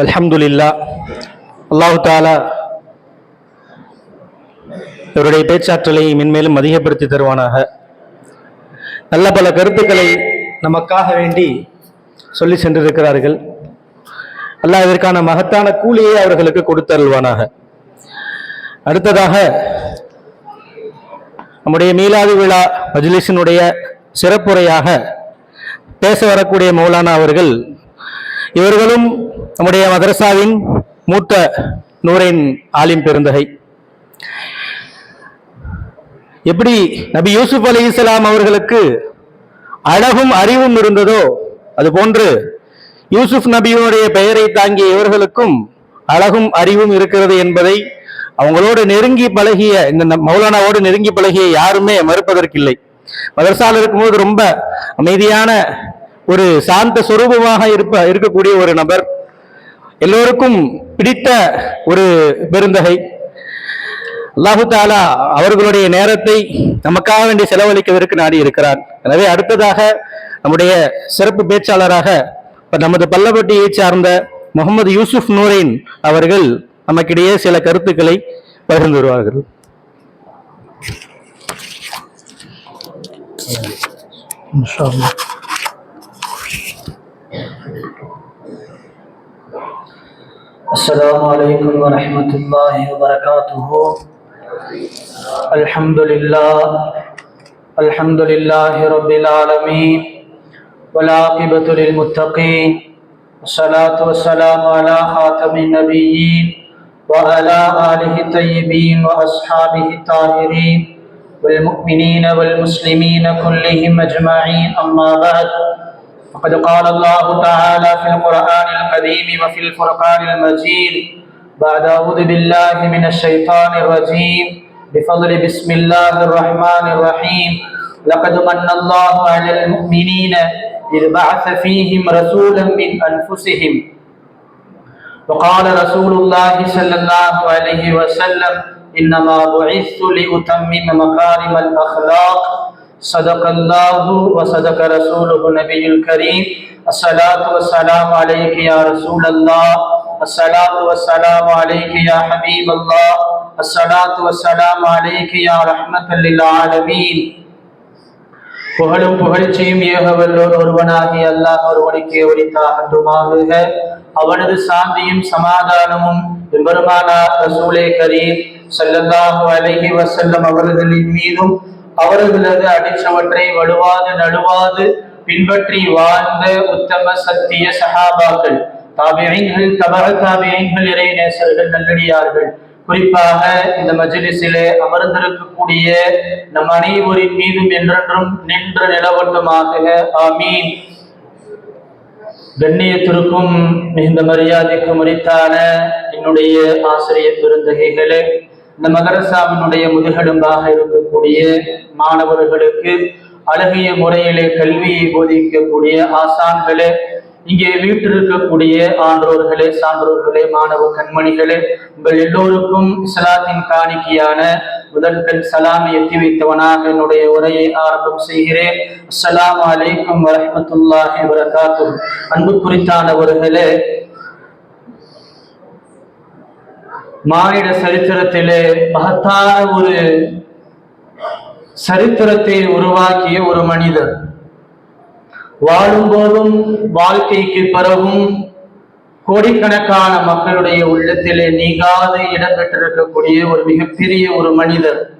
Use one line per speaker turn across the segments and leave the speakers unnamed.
அல்ஹம்துலில்லா. அல்லாஹு தாலா இவருடைய பேச்சாற்றலை மென்மேலும் அதிகப்படுத்தி தருவானாக. நல்ல பல கருத்துக்களை நமக்காக வேண்டி சொல்லி சென்றிருக்கிறார்கள். அல்லாஹ் இதற்கான மகத்தான கூலியை அவர்களுக்கு கொடுத்தருள்வானாக. அடுத்ததாக நம்முடைய மீலாது விழா மஜ்லிஸினுடைய சிறப்புரையாக பேச வரக்கூடிய மௌலானா அவர்கள் இவர்களும் நம்முடைய மதரசாவின் மூத்த நூரின் ஆலிம் பெருந்தகை. எப்படி நபி யூசுப் அலி இஸ்லாம் அவர்களுக்கு அழகும் அறிவும் இருந்ததோ அது போன்று யூசுப் நபியினுடைய பெயரை தாங்கிய இவர்களுக்கும் அழகும் அறிவும் இருக்கிறது என்பதை அவங்களோடு நெருங்கி பழகிய இந்த ந- மௌலானாவோடு நெருங்கி பழகிய யாருமே மறுப்பதற்கில்லை. மதரசால இருக்கும்போது ரொம்ப அமைதியான ஒரு சாந்த சுரூபமாக இருப்ப இருக்கக்கூடிய ஒரு நபர் எல்லோருக்கும் பிடித்த ஒரு பெருந்தகை. அல்லாஹு தாலா அவர்களுடைய நேரத்தை நமக்காக வேண்டி செலவழிக்கதற்கு நாடி இருக்கிறார் எனவே அடுத்ததாக நம்முடைய சிறப்பு பேச்சாளராக நமது பல்லப்பட்டியை சார்ந்த முகமது யூசுப் நூரின் அவர்கள் நமக்கிடையே சில கருத்துக்களை பகிர்ந்து வருவார்கள்.
السلام عليكم ورحمة الله وبركاته. الحمد لله الحمد لله رب العالمين والعاقبة للمتقين والصلاة والسلام على خاتم النبيين وعلى آله الطيبين وأصحابه الطاهرين والمؤمنين والمسلمين كلهم أجمعين. أما بعد فقد قال الله تعالى في القرآن القديم وفي الفرقان المجيد بعد أعوذ بالله من الشيطان الرجيم بفضل بسم الله الرحمن الرحيم. لقد من الله على المؤمنين إذ بعث فيهم رسولا من أنفسهم. وقال رسول الله صلى الله عليه وسلم إنما بعثت لأتمم مكارم الأخلاق صدق الله وصدق رسوله النبي الكريم الصلاة والسلام عليك يا رسول الله الصلاة والسلام عليك يا حبيب الله الصلاة والسلام عليك يا رحمة للعالمين புகழும் புகழ்ச்சியும் ஏகவல்லோர் ஒருவனாகி அல்லாஹ் ஒருவனுக்கே உரித்தாகட்டுமாக அவனது சாந்தியும் சமாதானமும் பெருமானார் ரசூலே கரீம் ஸல்லல்லாஹு அலைஹி வஸல்லம் அவர்களின் மீதும் அவர்களது அடிச்சவற்றை வலுவாது நடுவாது பின்பற்றி வாழ்ந்த உத்தம சத்திய சகாபாக்கள். தாபியங்கள் தபக தாபியங்கள் இறை நேசர்கள் நல்லடியார்கள். குறிப்பாக இந்த மஜிலிசிலே அமர்ந்திருக்கக்கூடிய நம் அனைவரின் மீதும் என்றென்றும் நின்று நிலவட்டுமாக ஆமீன். கண்ணியத்திற்கும் மிகுந்த மரியாதைக்கும் உரித்தான என்னுடைய ஆசிரியர் பெருந்தகைகளே இந்த மதரசாவினுடைய முதுகெலும்பாக இருக்கக்கூடிய மாணவர்களுக்கு அழகிய முறையிலே கல்வியை போதிக்கக்கூடிய ஆசான்களே இங்கே வீட்டிருக்கக்கூடிய ஆன்றோர்களே சான்றோர்களே மாணவ கண்மணிகளே உங்கள் எல்லோருக்கும் இஸ்லாத்தின் காணிக்கையான முதற்கண் சலாமை எத்தி வைத்தவனாக என்னுடைய உரையை ஆரம்பம் செய்கிறேன். அஸ்லாம் அலைக்கும் வரமத்துல்லாஹி வரகாத்துஹு அன்பு குறித்தானவர்களே மானிட சரித்திரத்திலே மகத்தான ஒரு சரித்திரத்தை உருவாக்கிய ஒரு மனிதர். வாழும்போதும் வாழ்க்கைக்கு பிறகும் கோடிக்கணக்கான மக்களுடைய உள்ளத்திலே நீங்காது இடம்பெற்றிருக்கக்கூடிய ஒரு மிகப்பெரிய ஒரு மனிதர்.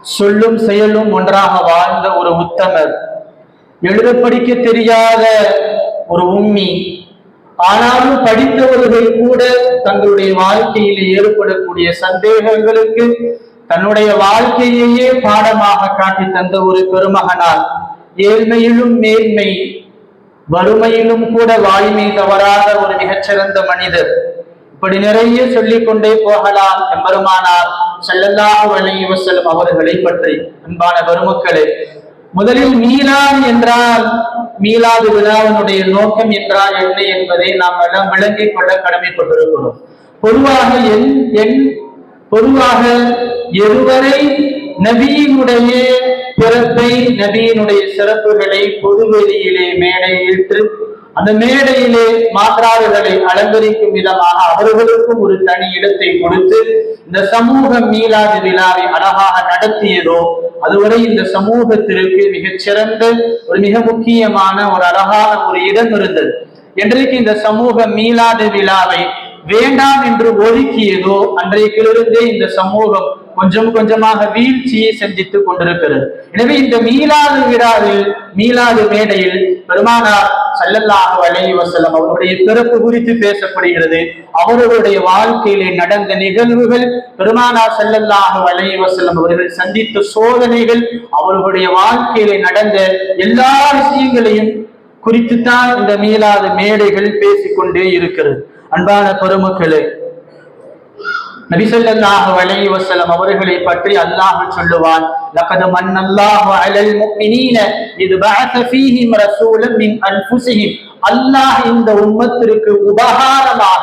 சொல்லும் செயலும் ஒன்றாக வாழ்ந்த ஒரு உத்தமர். எழுத படிக்க தெரியாத ஒரு உம்மி. ஆனாலும் படித்தவர்கள் கூட தங்களுடைய வாழ்க்கையில் ஏற்படக்கூடிய சந்தேகங்களுக்கு தன்னுடைய வாழ்க்கையையே பாடமாக காட்டி தந்த ஒரு பெருமகனால் ஏழ்மையிலும் மேன்மை வறுமையிலும் கூட வாய்மை தவறாத ஒரு மிகச்சிறந்த மனிதர். இப்படி நிறைய சொல்லிக் கொண்டே போகலாம் எம்பெருமானார் செல்லல்லாக அலைஹி செல்லும் அவர்களை பற்றி. அன்பான பெருமக்களே முதலில் மீலான் என்றால் மீளாது விழாவினுடைய நோக்கம் என்றால் என்ன என்பதை நாம் எல்லாம் விளங்கிக் கொள்ள கடமைப்பட்டிருக்கிறோம். பொதுவாக என் என் பொதுவாக எதுவரை நபியினுடைய பிறப்பை நபியினுடைய சிறப்புகளை பொதுவெளியிலே மேடையில் அந்த மேடையிலே மாற்றாறுகளை அலங்கரிக்கும் விதமாக அவர்களுக்கும் ஒரு தனி இடத்தை கொடுத்து இந்த சமூக மீளாது விழாவை அழகாக நடத்தியதோ அதுவரை இந்த சமூகத்திற்கு மிகச்சிறந்த ஒரு மிக முக்கியமான ஒரு அழகான ஒரு இடம் இருந்தது. என்றைக்கு இந்த சமூக மீளாது விழாவை வேண்டாம் என்று ஒதுக்கியதோ அன்றைக்கிலிருந்தே இந்த சமூகம் கொஞ்சம் கொஞ்சமாக வீழ்ச்சியை சந்தித்துக் கொண்டிருக்கிறது. எனவே இந்த மீளாது விழாவில் மீளாது மேடையில் பெருமானார் சல்லல்லாஹு அலைஹி வஸல்லம் அவருடைய பிறப்பு குறித்து பேசப்படுகிறது. அவர்களுடைய வாழ்க்கையிலே நடந்த நிகழ்வுகள் பெருமானா சல்லல்லாஹு அலைஹி வஸல்லம் அவர்கள் சந்தித்த சோதனைகள் அவர்களுடைய வாழ்க்கையிலே நடந்த எல்லா விஷயங்களையும் குறித்துத்தான் இந்த மீளாத மேடைகள் பேசிக்கொண்டே இருக்கிறது. அன்பான பெருமக்களே நபிசல்லாஹ் அலைஹி வஸல்லம் அவர்களை பற்றி அல்லாஹ் சொல்லுவான் லகத் மன்னல்லாஹு அலல் முஃமினீன இது பஅஸ ஃபீஹிம் ரசூலன் மின் அன்ஃபுஸிஹிம். அல்லாஹ் இந்த உம்மத்திற்கு உபகாரமாக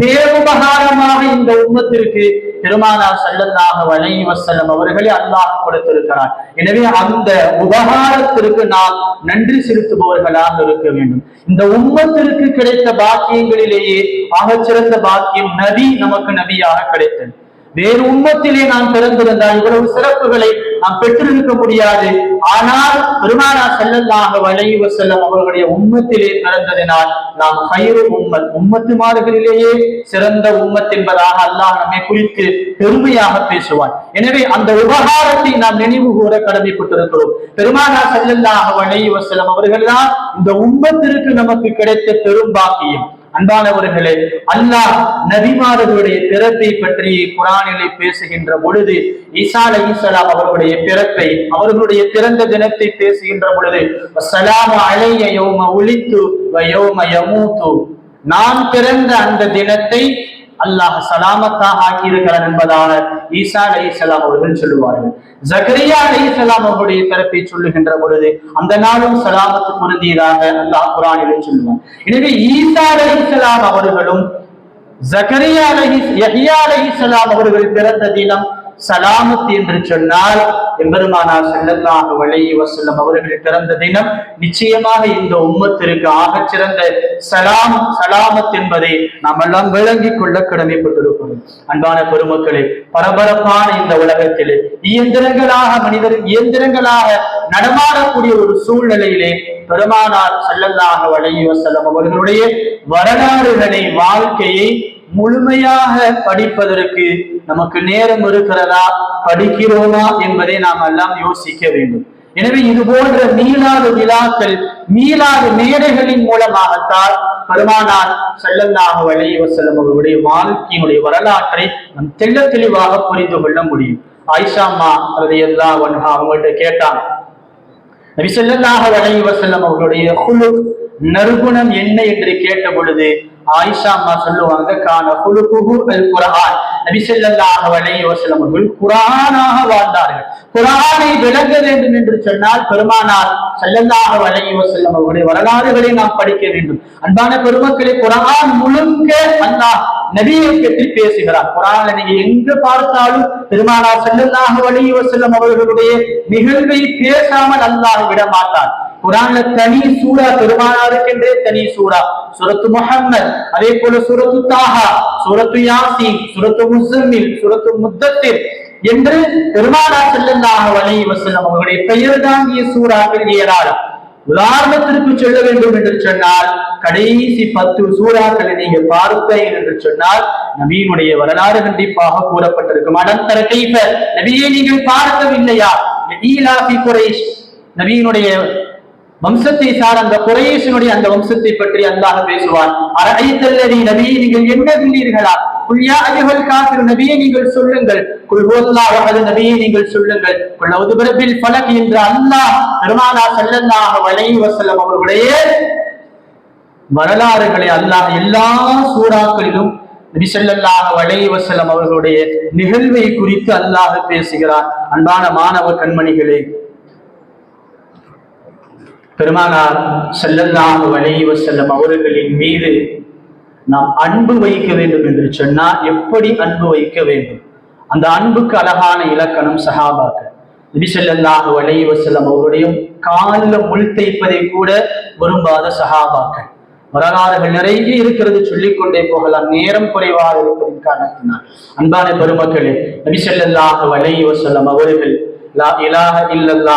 பேருபகாரமாக இந்த உம்மத்திற்கு பெருமானார் ஸல்லல்லாஹு அலைஹி செல்லம் அவர்களே அல்லாஹ் கொடுத்திருக்கிறார். எனவே அந்த உபகாரத்திற்கு நாம் நன்றி செலுத்துபவர்களாக இருக்க வேண்டும். இந்த உம்மத்திற்கு கிடைத்த பாக்கியங்களிலேயே ஆகச்சிறந்த பாக்கியம் நபி நமக்கு நபியாக கிடைத்தது. வேறு உண்மத்திலே நாம் பிறந்திருந்தால் இவ்வளவு சிறப்புகளை நாம் பெற்றிருக்க முடியாது. ஆனால் பெருமானா செல்லல்லாக வளைவு செல்லும் அவர்களுடைய உண்மத்திலே பிறந்ததினால் நாம் கயிறு உண்மத்து உம்மத்துமார்களிலேயே சிறந்த உம்மத் என்பதாக அல்லாஹ் நம்மை குறித்து பெருமையாக பேசுவான். எனவே அந்த உபகாரத்தை நாம் நினைவு கூற கடமைப்பட்டிருக்கிறோம். பெருமானா செல்லல்லாக வளைவு செல்லும் அவர்கள்தான் இந்த உம்மத்திற்கு நமக்கு கிடைத்த பெரும் பாக்கியம். அன்பானவர்களே அல்லாஹ் நபிமாரர்களுடைய பிறப்பை பற்றி குரானிலே பேசுகின்ற பொழுது ஈசா அலைஹிஸ்ஸலாம் அவர்களுடைய பிறப்பை அவர்களுடைய பிறந்த தினத்தை பேசுகின்ற பொழுது சலாம அலைய யோம ஒளித்து யோம யமூத்து. நான் பிறந்த அந்த தினத்தை அல்லாஹ் சலாமத்தாக ஆக்கியிருக்கிறார் என்பதாக ஈசா அலைஹிஸ்ஸலாம் அவர்கள் சொல்லுவார்கள். ஜக்கரியா இஸ்லாம் அவருடைய பிறப்பை சொல்லுகின்ற பொழுது அந்த நாளும் சலாமத்து பொருந்தியதாக அல்லாஹ் குரானிலே சொல்லுவார் எனவே ஈசா அலைஹிஸ்ஸலாம் அவர்களும் ஜக்கரியா யஹியா அலி இஸ்லாம் அவர்கள் பிறந்த தினம் சலாமத் என்று சொன்னால் எம்பெருமானார் செல்லல்லாக அலைஹி வசல்லம் அவர்களை பிறந்த தினம் நிச்சயமாக இந்த உம்மத்திற்கு ஆகச் சிறந்த சலாம் சலாமத் என்பதை நாம் எல்லாம் விளங்கிக் கொள்ள கடமைப்பட்டிருக்கிறோம். அன்பான பெருமக்களே பரபரப்பான இந்த உலகத்திலே இயந்திரங்களாக மனிதர் இயந்திரங்களாக நடமாடக்கூடிய ஒரு சூழ்நிலையிலே பெருமானார் செல்லல்லாக அலைஹி வசல்லம் அவர்களுடைய வரலாறுகளை வாழ்க்கையை முழுமையாக படிப்பதற்கு நமக்கு நேரம் இருக்கிறதா? படிக்கிறோமா என்பதை நாம் எல்லாம் யோசிக்க வேண்டும். எனவே இது போன்ற மீளாத விழாக்கள் மீளாத மேடைகளின் மூலமாகத்தான் பெருமானார் செல்லந்தாக அலைஹி செல்லும் அவர்களுடைய வாழ்க்கையினுடைய வரலாற்றை நம் தெள்ள தெளிவாக புரிந்து கொள்ள முடியும். ஆயிஷா அம்மா எல்லா அன்ஹா அவங்கள்ட்ட கேட்டான் நபி செல்லந்தாக அலைஹி செல்லும் அவர்களுடைய குழு நறுகுணம் என்ன என்று கேட்ட பொழுது ஆயிஷா அம்மா சொல்லுவாங்க கான குழு அல் குர்ஆன். நபி ஸல்லல்லாஹு அவர்கள் வாழ்ந்தார்கள். குரானை விளங்க வேண்டும் என்று சொன்னால் பெருமானார் செல்லந்தாக அலைஹி அவருடைய வரலாறுகளை நாம் படிக்க வேண்டும். அன்பான பெருமக்களை குரான் முழுக்க அல்லாஹ் நபியை பற்றி பேசுகிறார். குரான் நீங்க எங்கு பார்த்தாலும் பெருமானார் செல்லந்தாக அலைஹி அவர்களுடைய நிகழ்வை பேசாமல் அல்லாஹ் விட மாட்டார் குரான்ல தனி சூரா பெருமானாருக்கென்றே தனி சூரா சுரத்து முஹம்மத் அதே போல சுரத்து தாஹா சுரத்து யாசி சுரத்து முஸ்லிமில் சுரத்து முத்தத்தில் என்று பெருமானா செல்லந்தாக அலைஹி வசனம் அவர்களுடைய பெயர் தாங்கிய சூறாக்கள் ஏராளம் உதாரணத்திற்கு சொல்ல வேண்டும் என்று சொன்னால் கடைசி பத்து சூறாக்களை நீங்க பார்ப்பீர்கள் என்று சொன்னால் நபியினுடைய வரலாறு கண்டிப்பாக கூறப்பட்டிருக்கும். அனந்தர கைஃப நபியை நீங்கள் பார்க்கவில்லையா? ஈலாஃபி குறைஷ் நபியினுடைய வம்சத்தை சார் அந்த குறையேசனுடைய அந்த வம்சத்தை பற்றி அல்லாஹ் பேசுவார் அரைத்தல்லதி நபியை நீங்கள் என்ன சொன்னீர்களா குல்யா அஜுகள் காத்திரு நபியை நீங்கள் சொல்லுங்கள். குல்வோல்லாஹ் அஹது நபியை நீங்கள் சொல்லுங்கள். குல் உதுபரபில் பலக் என்று அல்லாஹ் பெருமானா ஸல்லல்லாஹு அலைஹி வஸல்லம் அவர்களுடைய வரலாறுகளை அல்லாஹ் எல்லா சூறாக்களிலும் நபி வளைவ செல்லம் அவர்களுடைய நிகழ்வை குறித்து அல்லாஹ் பேசுகிறார். அன்பான மாணவ கண்மணிகளே பெருமானார் ஸல்லல்லாஹு அலைஹி செல்லும் அவர்களின் மீது நாம் அன்பு வைக்க வேண்டும் என்று சொன்னால் எப்படி அன்பு வைக்க வேண்டும்? அந்த அன்புக்கு அழகான இலக்கணம் சஹாபாக்கள். நபி ஸல்லல்லாஹு அலைஹி செல்லும் அவருடைய காலில் முள் தைப்பதை கூட விரும்பாத சஹாபாக்கள். வரலாறுகள் நிறைய இருக்கிறது சொல்லிக்கொண்டே போகலாம். நேரம் குறைவாக இருப்பதின் காரணத்தினால். அன்பான பெருமக்களே நபி ஸல்லல்லாஹு அலைஹி செல்லும் அவர்கள் லா இலாஹ இல்லல்லா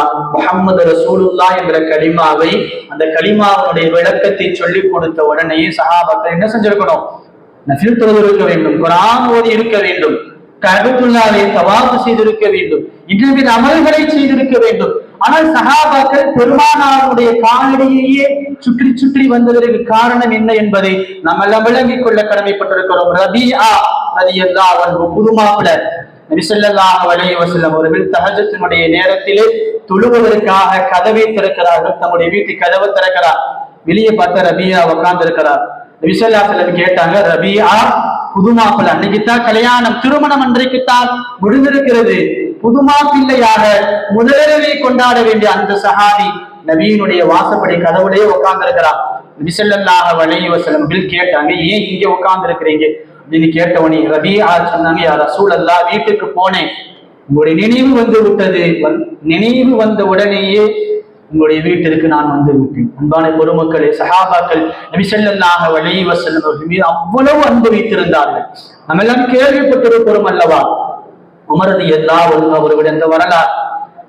ரசூலுல்லா என்ற கலிமாவை அந்த கலிமாவுடைய விளக்கத்தை சொல்லிக் கொடுத்த உடனேயே சஹாபாக்கள் என்ன செஞ்சிருக்கணும்? நசில் தொழுது இருக்க வேண்டும் குரான் ஓதி இருக்க வேண்டும் கருத்துள்ளாவை தவாப்பு செய்திருக்க வேண்டும் இன்றைய அமல்களை செய்திருக்க வேண்டும். ஆனால் சகாபாக்கள் பெருமானாருடைய காலடியையே சுற்றி சுற்றி வந்ததற்கு காரணம் என்ன என்பதை நம்ம எல்லாம் விளங்கிக் கொள்ள கடமைப்பட்டிருக்கிறோம். ரதி ரலியல்லா அவன் புதுமாப்பிள நபிசல்லாஹ் அலைஹி வசல்லம் அவர்கள் தகஜத்தினுடைய நேரத்திலே தொழுவதற்காக கதவை திறக்கிறார்கள். தம்முடைய வீட்டு கதவை திறக்கிறார். வெளியே பார்த்த ரபியா உட்கார்ந்து இருக்கிறார் நபிசல்லா செல்லம் கேட்டாங்க ரபியா புது அன்னைக்குத்தான் கல்யாணம் திருமணம் அன்றைக்குத்தான் முடிந்திருக்கிறது. புதுமா பிள்ளையாக முதலிரவை கொண்டாட வேண்டிய அந்த சஹாபி நபியினுடைய வாசப்படி கதவுடைய உட்கார்ந்து இருக்கிறார் நபிசல்லாஹ அலைஹி வஸல்லம் கேட்டாங்க ஏன் இங்க உட்கார்ந்து இருக்கிறீங்க அப்படின்னு கேட்டவனே ரபியா சொன்னாங்க யார் ரசூல் அல்லா வீட்டுக்கு போனேன். உங்களுடைய நினைவு வந்து விட்டது. நினைவு வந்த உடனேயே உங்களுடைய வீட்டிற்கு நான் வந்து விட்டேன். அன்பான பொதுமக்களே சஹாபாக்கள் நபிசல்லாக வழி வசல்லம் அவர்கள் மீது அவ்வளவு அன்பு வைத்திருந்தார்கள். நம்ம எல்லாம் கேள்விப்பட்டிருக்கிறோம் அல்லவா? உமரது எல்லா அவர்கள் எந்த வரலாறு.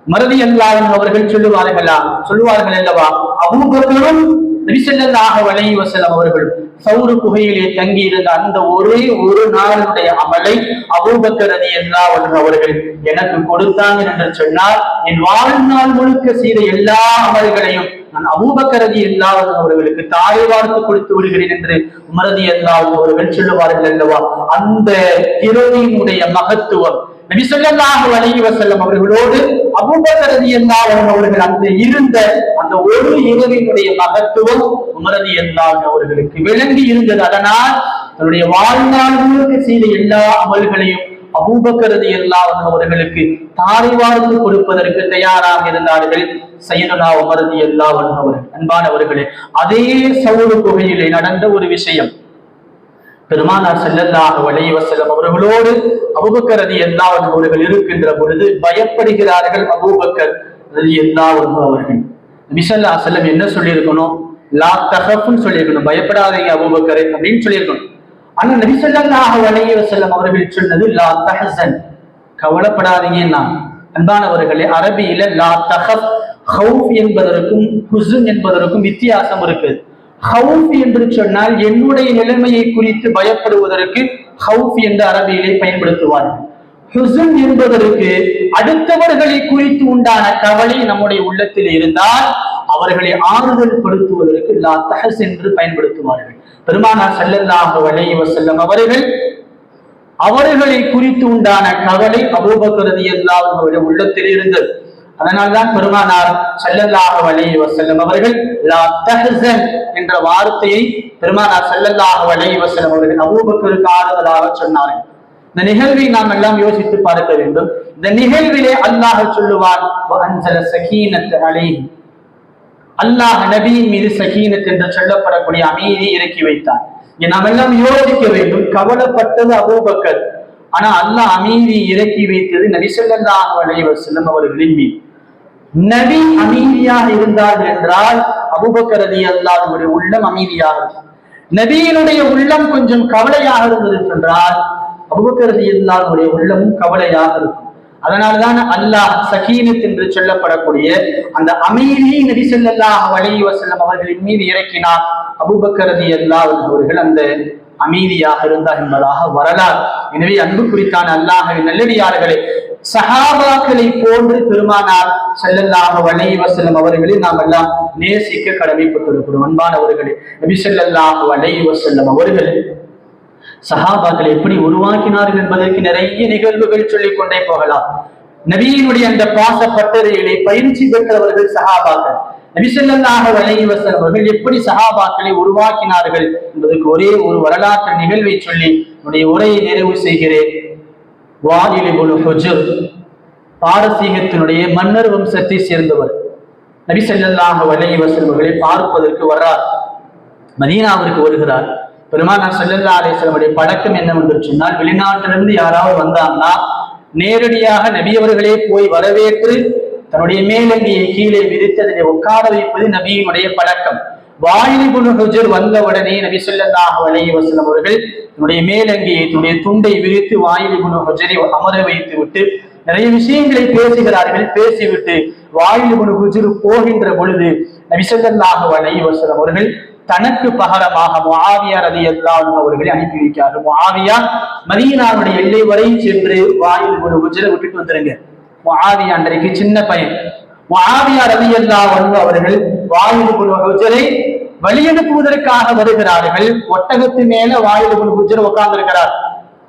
மறதி எல்லாரும் அவர்கள் சொல்லுவார்களா? சொல்லுவார்கள் அல்லவா? அபூபக்கரும் நபிசல்லாக அலைஹி வசலம் அவர்கள் சவுறு குகையிலே தங்கி இருந்த அந்த ஒரே ஒரு நாளுடைய அமலை அபூபக்கர் அதி எல்லா அவர்கள் எனக்கு கொடுத்தாங்க என்று சொன்னால் என் வாழ்நாள் முழுக்க செய்த எல்லா அமல்களையும் நான் அபூபக்கரதி எல்லா அவர்களுக்கு தாயை வார்த்து கொடுத்து விடுகிறேன் என்று உமரதி எல்லா அவர்கள் சொல்லுவார்கள் அல்லவா? அந்த இரவினுடைய மகத்துவம் நபி ஸல்லல்லாஹு அலைஹி அவர்களோடு அபூபகரதி ரலியல்லாஹு அவர்கள் அந்த இருந்த அந்த ஒரு இரவினுடைய மகத்துவம் உமரதி ரலியல்லாஹு அவர்களுக்கு விளங்கி இருந்தது. அதனால் தன்னுடைய வாழ்நாள் முழுக்க செய்த எல்லா அமல்களையும் அபூபக்கரதி ரலியல்லாஹு அவர்களுக்கு தாரை கொடுப்பதற்கு தயாராக இருந்தார்கள். சையதுனா உமரதி ரலியல்லாஹு அன்ஹு அவர்கள். அன்பானவர்களே அதே சவுடு குகையிலே நடந்த ஒரு விஷயம். பெருமானார் செல்லல்லாக வளைய செல்லும் அவர்களோடு அபுபக்கரதி ரலியல்லாஹு அவர்கள் இருக்கின்ற பொழுது பயப்படுகிறார்கள் அபூபக்கர் ரலியல்லாஹு அவர்கள். நபி செல்லம் என்ன சொல்லியிருக்கணும்? லா தகப்புன்னு சொல்லியிருக்கணும். பயப்படாதீங்க அபூபக்கரை அப்படின்னு சொல்லியிருக்கணும். ஆனா நபிசல்லாக வளைய செல்லும் அவர்கள் சொன்னது லா தஹசன் கவலைப்படாதீங்கன்னா அன்பானவர்களே அரபியில லா தஹப் ஹவுஃப் என்பதற்கும் ஹுசுன் என்பதற்கும் வித்தியாசம் இருக்குது ஹவுஃப் என்று சொன்னால் என்னுடைய நிலைமையை குறித்து பயப்படுவதற்கு ஹவுஃப் என்ற அரபியிலே பயன்படுத்துவார்கள் ஹுசன் என்பதற்கு அடுத்தவர்களை குறித்து உண்டான கவலை நம்முடைய உள்ளத்தில் இருந்தால் அவர்களை ஆறுதல் படுத்துவதற்கு லா தஹஸ் என்று பயன்படுத்துவார்கள். பெருமானார் ஸல்லல்லாஹு அலைஹி செல்லம் அவர்கள் அவர்களை குறித்து உண்டான கவலை அபூபக்கரதி அவருடைய உள்ளத்தில் இருந்தது. அதனால்தான் பெருமானார் செல்லல்லாக அலைஹி வஸல்லம் அவர்கள் லா தஹ்சன் என்ற வார்த்தையை பெருமானார் செல்லல்லாக அலைஹி வஸல்லம் அவர்கள் அபூபக்கருக்கு ஆறுதலாக சொன்னார்கள். இந்த நிகழ்வை நாம் எல்லாம் யோசித்து பார்க்க வேண்டும். இந்த நிகழ்விலே அல்லாஹ் சொல்லுவான் அல்லாஹ் நபியின் மீது சகீனத் என்று சொல்லப்படக்கூடிய அமைதி இறக்கி வைத்தார். நாம் எல்லாம் யோசிக்க வேண்டும் கவலைப்பட்டது அபூபக்கர். ஆனா அல்லாஹ் அமைதி இறக்கி வைத்தது நபி ஸல்லல்லாஹு அலைஹி செல்லும் அவர்களின் மீது. நபி அமைதியாக இருந்தார்கள் என்றால் அபூபக்கர் ரலியல்லாஹு அல்லாஹ்வுடைய உள்ளம் அமைதியாக இருக்கும். நபியினுடைய உள்ளம் கொஞ்சம் கவலையாக இருந்தது என்றால் அபூபக்கர் ரலியல்லாஹு அல்லாஹ்வுடைய உள்ளமும் கவலையாக இருக்கும். அதனால்தான் அல்லாஹ் சகீனத் என்று சொல்லப்படக்கூடிய அந்த அமைதியை நபி செல்லல்லாஹ் அலைஹி வஸல்லம் அவர்களின் மீது இறக்கினார் அபூபக்கர் அல்லாத அன்ஹு அவர்கள் அந்த அமைதியாக இருந்தார் என்பதாக வரலாறு. எனவே அன்பு குறித்தான நல்லடியார்களே சஹாபாக்களை போன்று பெருமானார் செல்லல்லாக வளைவ செல்லும் அவர்களை நாம் எல்லாம் நேசிக்க கடமைப்பட்டிருக்கிறோம். அன்பானவர்களே நபி ஸல்லல்லாஹு அலைஹி வஸல்லம் அவர்கள் சஹாபாக்களை எப்படி உருவாக்கினார்கள் என்பதற்கு நிறைய நிகழ்வுகள் சொல்லிக் கொண்டே போகலாம். நபியினுடைய அந்த பாச பட்டறைகளை பயிற்சி பெற்றவர்கள் சஹாபாக்கள். நபிசல்லாக ஸல்லல்லாஹு அவர்கள் எப்படி சகாபாக்களை உருவாக்கினார்கள் என்பதற்கு ஒரே ஒரு வரலாற்று நிகழ்வை சொல்லி என்னுடைய உரையை நிறைவு செய்கிறேன். பாரசீகத்தினுடைய மன்னர் வம்சத்தை சேர்ந்தவர். நபிசல்லாக ஸல்லல்லாஹு அவர்களை பார்ப்பதற்கு வர்றார். மதீனாவிற்கு வருகிறார். பெருமானார் செல்லல்லா அலேஸ்வரமுடைய பழக்கம் என்னவென்று சொன்னால் வெளிநாட்டிலிருந்து யாராவது வந்தாங்கன்னா நேரடியாக நபியவர்களே போய் வரவேற்று தன்னுடைய மேலங்கியை கீழே விரித்து அதனை உட்கார வைப்பது நபியினுடைய பழக்கம். வாயிலிபுல் ஹுஜர் வந்தவுடனே நபி சொல்லந்தாக அலைஹி அவர்கள் தன்னுடைய மேலங்கியை தன்னுடைய துண்டை விரித்து வாயிலிபுல் ஹுஜரை அமர வைத்து விட்டு நிறைய விஷயங்களை பேசுகிறார்கள். பேசிவிட்டு வாயிலிபுல் ஹுஜர் போகின்ற பொழுது நபி ஸல்லல்லாஹு அவர்கள் தனக்கு பகரமாக முஆவியா ரலியல்லாஹு அவர்களை அனுப்பி வைக்கிறார்கள். முஆவியா மதீனாவுடைய எல்லை வரை சென்று வாயில் ஒரு ஹுஜரை விட்டுட்டு வந்துருங்க. முஆவியா அன்றைக்கு சின்ன பையன். முஆவியா ரலியல்லாஹு அன்ஹு அவர்கள் வாயிலுக்குள் ஹுஜரை வழியனுப்புவதற்காக வருகிறார்கள். ஒட்டகத்து மேல வாயுபுல் ஹுஜர் உட்கார்ந்திருக்கிறார்.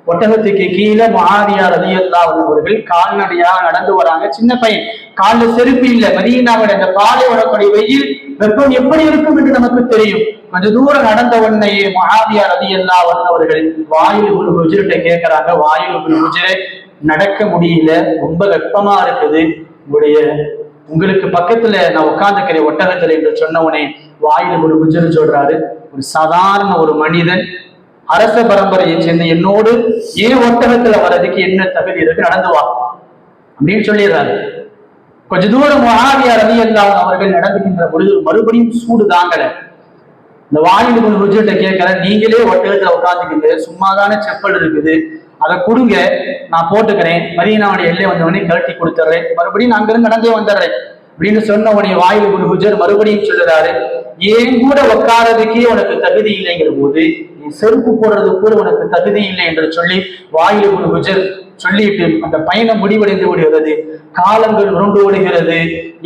ஒட்டகத்துக்கு கீழே முஆவியா ரலியல்லாஹு அன்ஹு அவர்கள் கால்நடையாக நடந்து வராங்க. சின்ன பையன். காலில் செருப்பு இல்ல. மதீனாவோட பாலை பாலைவனக்கூடிய வெயில் வெப்பம் எப்படி இருக்கும் என்று நமக்கு தெரியும். கொஞ்ச தூரம் நடந்த உடனே முஆவியா ரலியல்லாஹு அன்ஹு அவர்கள் வாயிலுக்குள் ஹுஜர்கிட்ட கேட்கிறாங்க. வாயிலுக்குள் ஹுஜரை நடக்க முடியல ரொம்ப வெப்பமா இருக்குது. உங்களுடைய உங்களுக்கு பக்கத்துல நான் உட்கார்ந்துக்கிறேன் ஒட்டகத்துல என்று சொன்னவனே வாயில ஒரு குஜர் சொல்றாரு. ஒரு சாதாரண ஒரு மனிதன் அரச பரம்பரையை சேர்ந்த என்னோடு ஏன் ஒட்டகத்துல வர்றதுக்கு என்ன தகுதி இருக்கு நடந்து வா. அப்படின்னு சொல்லிடுறாரு. கொஞ்ச தூரம் மகாவியார் ரவி அவர்கள் நடந்துகின்ற பொழுது மறுபடியும் சூடு தாங்கல. இந்த வாயில் கொஞ்சம் ருஜிட்ட கேட்கற நீங்களே ஒட்டகத்துல சும்மா தானே செப்பல் இருக்குது. அதை கொடுங்க நான் போட்டுக்கிறேன். மதியனாவுடைய எல்லை வந்தவனே கழட்டி கொடுத்துட்றேன். மறுபடியும் நான் அங்கிருந்து நடந்தே வந்துடுறேன். அப்படின்னு சொன்ன உடைய வாயில் குரு ஹுஜர் மறுபடியும் சொல்லுறாரு ஏன் கூட உட்காரதுக்கே உனக்கு தகுதி இல்லைங்கிற போது நீ செருப்பு போடுறது கூட உனக்கு தகுதி இல்லை என்று சொல்லி வாயில் குரு ஹுஜர் சொல்லிட்டு அந்த பயணம் முடிவடைந்து விடுகிறது காலங்கள் உருண்டு ஓடுகிறது.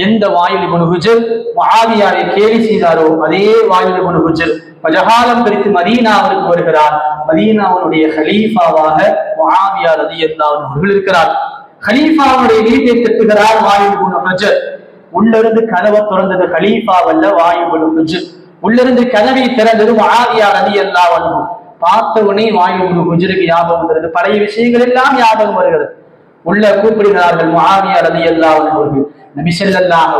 எந்த வாயில் முனுகுஜர் மகாவியாரை கேலி செய்தாரோ அதே வாயில் குணு பஜகாலம் பிரித்து மதீனாவிற்கு வருகிறார். மதீனாவுடைய ஹலீஃபாவாக ஆவியார் ரதியல்லாஹு அவர்கள் இருக்கிறார். ஹலீஃபாவுடைய வீட்டை தட்டுகிறார் வாயில் முனுகுஜர் உள்ளிருந்து கதவை திறந்தது ஹலீஃபாவல்ல வாயு முனுகுஜர் உள்ளிருந்து கதவை திறந்தது ஆவியார் ரதி அல்லாவன் உடனே வாயில் குஜருக்கு ஞாபகம் வருகிறது பழைய விஷயங்கள் எல்லாம் ஞாபகம் வருகிறது. உள்ள கூப்பிடுகிறார்கள் முஆவியா ரலியல்லாஹு அன்ஹு அவர்கள். நபி ஸல்லல்லாஹு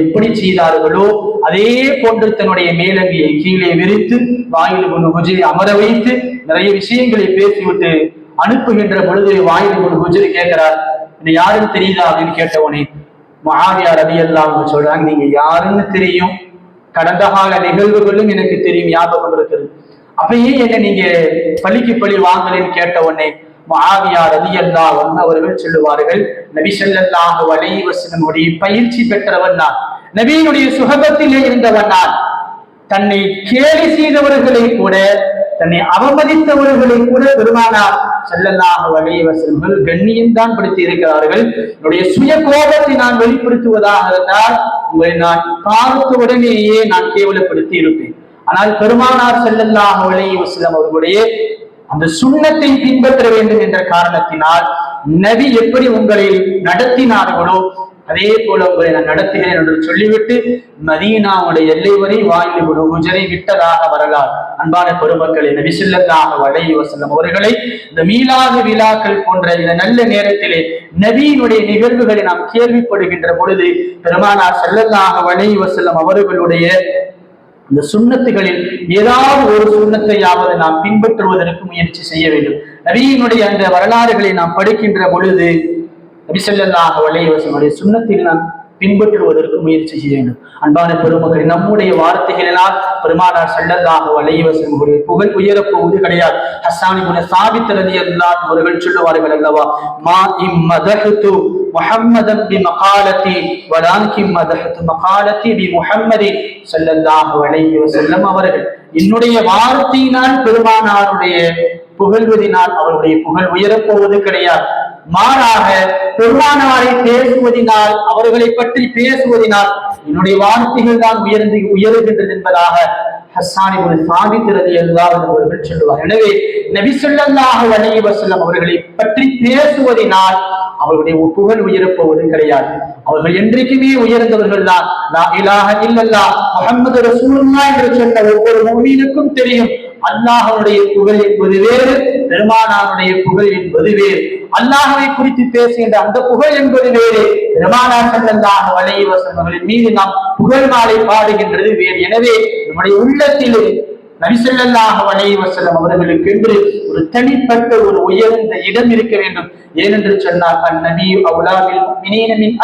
எப்படி செய்தார்களோ அதே போன்று தன்னுடைய மேலங்கியை கீழே விரித்து வாயில் கொண்டு குஜிரை அமர வைத்து நிறைய விஷயங்களை பேசிவிட்டு அனுப்புகின்ற பொழுது வாயில் கொண்டு குஜிரி கேட்கிறார் என்ன யாருன்னு தெரியுதா? அப்படின்னு கேட்டவனே மகாவியார் ரலியல்லாஹு அன்ஹு சொல்றாங்க நீங்க யாருன்னு தெரியும். கடந்த கால நிகழ்வுகளும் எனக்கு தெரியும் ஞாபகம் இருக்கிறது அப்பயே என்ன நீங்க பள்ளிக்கு பள்ளி வாங்கலன்னு கேட்ட உடனே மகாவியார் அலி அல்லா அவர்கள் சொல்லுவார்கள் நபி ஸல்லல்லாஹு அலைஹி பயிற்சி பெற்றவன் நான் நபியினுடைய சுகபத்திலே இருந்தவன் நான். தன்னை கேலி செய்தவர்களை கூட தன்னை அவமதித்தவர்களை கூட பெருமானார் செல்லல்லாக அலைஹி கண்ணியம்தான் தான் படுத்தி இருக்கிறார்கள். என்னுடைய சுய கோபத்தை நான் வெளிப்படுத்துவதாக இருந்தால் உங்களை நான் பார்த்த உடனேயே நான் கேவலப்படுத்தி இருப்பேன். ஆனால் பெருமானார் செல்லல்லாக அலைஹி அவர்களுடைய அந்த சுண்ணத்தை பின்பற்ற வேண்டும் என்ற காரணத்தினால் நபி எப்படி உங்களை நடத்தினார்களோ அதே போல உங்களை நான் நடத்துகிறேன் என்று சொல்லிவிட்டு மதீனாவுடைய எல்லை வரை வாயில் ஒரு உஜரை விட்டதாக வரலாறு. அன்பான பெருமக்களை நபி ஸல்லல்லாஹு அலைஹி வசலம் அவர்களை இந்த மீளாது விழாக்கள் போன்ற இந்த நல்ல நேரத்திலே நபியினுடைய நிகழ்வுகளை நாம் கேள்விப்படுகின்ற பொழுது பெருமானார் செல்லத்தாக அலைஹி வசலம் அவர்களுடைய இந்த சுண்ணத்துகளில் ஏதாவது ஒரு சுண்ணத்தையாவது நாம் பின்பற்றுவதற்கு முயற்சி செய்ய வேண்டும். நபியினுடைய அந்த வரலாறுகளை நாம் படிக்கின்ற பொழுது நபிசல்லாஹ் வலைவசனுடைய சுண்ணத்தில் நாம் பின்பற்றுவதற்கு முயற்சி செய்ய வேண்டும். அன்பான பெருமக்கள் நம்முடைய வார்த்தைகளினால் பெருமானார் சல்லல்லாஹு வலைவசனுடைய புகழ் உயரப்போவது கிடையாது. ஹஸ்ஸானி குண சாபித் ரலியல்லாஹு அவர்கள் சொல்லுவார்கள் அல்லவா மா இம் மதஹ்து முஹம்மதன் பி மகாலத்தி வலாக்கிம் மதஹ்து மகாலத்தி பி முஹம்மதி ஸல்லல்லாஹு அலைஹி அவர்கள். என்னுடைய வார்த்தையினால் பெருமானாருடைய புகழ்வதினால் அவருடைய புகழ் உயரப்போவது கிடையாது. மாறாக பெருமானாரை பேசுவதினால் அவர்களை பற்றி பேசுவதினால் என்னுடைய வார்த்தைகள் தான் உயர்ந்து உயருகின்றது என்பதாக ஹஸ்ஸானி ஒரு சாதிக்கிறது எல்லாரும் அவர்கள் சொல்லுவார். எனவே நபி ஸல்லல்லாஹு அலைஹி அவர்களை பற்றி பேசுவதினால் அவர்களுடைய புகழ் உயரப் போவது கிடையாது. அவர்கள் என்றைக்குமே உயர்ந்தவர்கள் தான். இல்லல்லா முகமது ரசூல்லா என்று சொன்ன ஒவ்வொரு மொழியினுக்கும் தெரியும். அல்லாஹனுடைய புகழ் என்பது வேறு பெருமானாருடைய புகழ் என்பது வேறு. அல்லாஹ்வை குறித்து பேசுகின்ற அந்த புகழ் என்பது வேறு. பெருமானார் ஸல்லல்லாஹு அலைஹி அவர்களின் மீது நாம் புகழ் மாலை பாடுகின்றது வேறு. எனவே நம்முடைய உள்ளத்தில் நபிசல்லாஹு அலைஹி வஸல்லம் அவர்களுக்கு என்று ஒரு தனிப்பட்ட ஒரு உயர்ந்த இடம் இருக்க வேண்டும். ஏனென்று சொன்னால் அந்நபி அவுலாவில் முஃமினீன மின்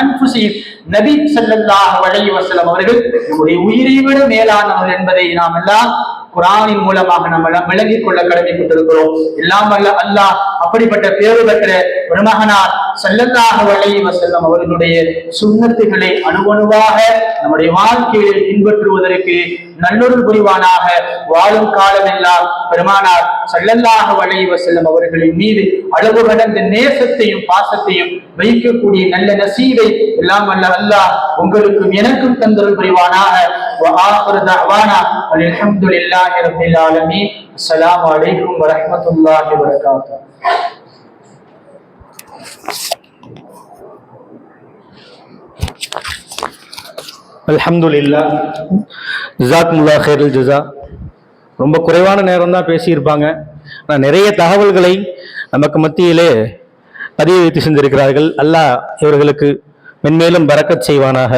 நபி ஸல்லல்லாஹு அலைஹி வஸல்லம் அவர்கள் நம்முடைய உயிரை விட மேலானவர் என்பதை நாம் எல்லாம் குரானின் மூலமாக நம்ம விளங்கிக் கொள்ள கடமைப்பட்டிருக்கிறோம். எல்லாம் வல்ல அல்லாஹ் அப்படிப்பட்ட பேரு பெற்ற பெருமகனார் ஸல்லல்லாஹு அலைஹி வஸல்லம் அவர்களுடைய சுன்னத்துகளை அணுவணுவாக நம்முடைய வாழ்க்கையில் பின்பற்றுவதற்கு நல்லொரு புரிவானாக வாழும் காலமெல்லாம் பெருமானார் ஸல்லல்லாஹு அலைஹி வஸல்லம் அவர்களின் மீது அளவு கடந்த நேசத்தையும் பாசத்தையும் வைக்கக்கூடிய நல்ல நசீவை எல்லாம் வல்ல அல்லாஹ் உங்களுக்கும் எனக்கும் தந்தருள் புரிவானாக وآخر دعوانا والحمد لله رب العالمين السلام عليكم ورحمة الله وبركاته
அல்ஹம்துலில்லா. ஜிசாக்முல்லா ஹேருல் ஜிசா ரொம்ப குறைவான நேரம் தான் பேசியிருப்பாங்க. ஆனால் நிறைய தகவல்களை நமக்கு மத்தியிலே பதிவு வைத்து சென்றிருக்கிறார்கள் அல்லாஹ் இவர்களுக்கு மென்மேலும் பறக்கச் செய்வானாக.